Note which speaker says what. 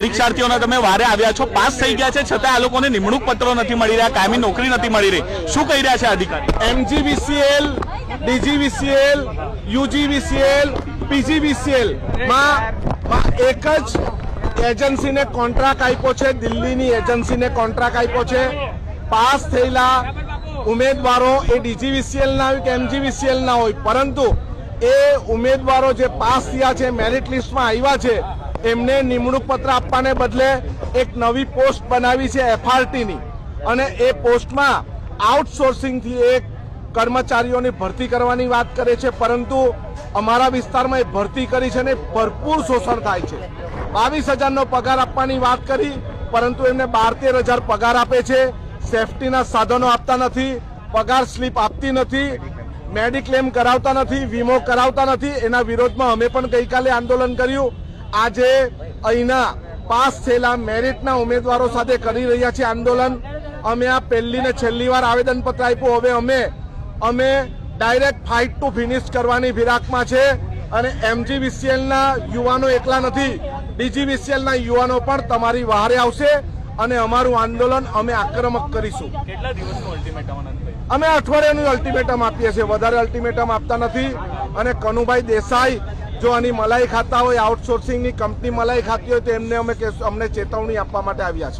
Speaker 1: પરીક્ષાર્થીઓના તમે વારે આવ્યા છો, પાસ થઈ ગયા છે, છતાં આ લોકોને નિમણૂક પત્રો નથી મળી રહ્યા, કાયમી નોકરી નથી મળી રહી. શું કહી રહ્યા છે અધિકારી?
Speaker 2: એમજીવીસીએલ, ડીજીવીસીએલ, યુજીવીસીએલ, પીજીવીસીએલમાં એક જ એજન્સીને કોન્ટ્રાક્ટ આપ્યો છે, દિલ્હીની એજન્સીને કોન્ટ્રાક્ટ આપ્યો છે. પાસ થયેલા ઉમેદવારો એ ડીજીવીસીએલ ના હોય કે એમજીવીસીએલ ના હોય, પરંતુ એ ઉમેદવારો જે પાસ થયા છે મેરિટ લિસ્ટમાં આવ્યા છે એમને નિમણૂક પત્ર આપવાને બદલે એક નવી પોસ્ટ બનાવી છે એફઆરટીની. અને એ પોસ્ટમાં આઉટસોર્સિંગથી એક કર્મચારીઓની ભરતી કરવાની વાત કરે છે, પરંતુ અમારા વિસ્તારમાં એ ભરતી કરી છે ને ભરપૂર શોષણ થાય છે. બાવીસ હજારનો પગાર આપવાની વાત કરી, પરંતુ એમને બાર તેર હજાર પગાર આપે છે. સેફટીના સાધનો આપતા નથી, પગાર સ્લીપ આપતી નથી, મેડિક્લેમ કરાવતા નથી, વીમો કરાવતા નથી. એના વિરોધમાં અમે પણ ગઈકાલે આંદોલન કર્યું. આજે અહીંના પાસ થયેલા મેરિટના ઉમેદવારો સાથે કરી રહ્યા છે આંદોલન. અમે આ પહેલી ને છેલ્લી વાર આવેદનપત્ર આપ્યું. હવે અમે અમે ડાયરેક્ટ ફાઇટ ટુ ફિનિશ કરવાની ફિરાકમાં છે અને એમજીવીસીએલના યુવાનો એકલા નથી. ડીજીવીસીએલના યુવાનો પણ તમારી વહારે આવશે અને અમારું આંદોલન અમે આક્રમક કરીશું. અમે અઠવાડિયાનું અલ્ટિમેટમ આપીએ છીએ. વધારે અલ્ટિમેટમ આપતા નથી. અને કનુભાઈ દેસાઈ જો આની મલાઈ ખાતા હોય આઉટસોર્સિંગની કંપની મલાઈ ખાતી હોય, તો એમને અમે અમને ચેતવણી આપવા માટે આવ્યા છે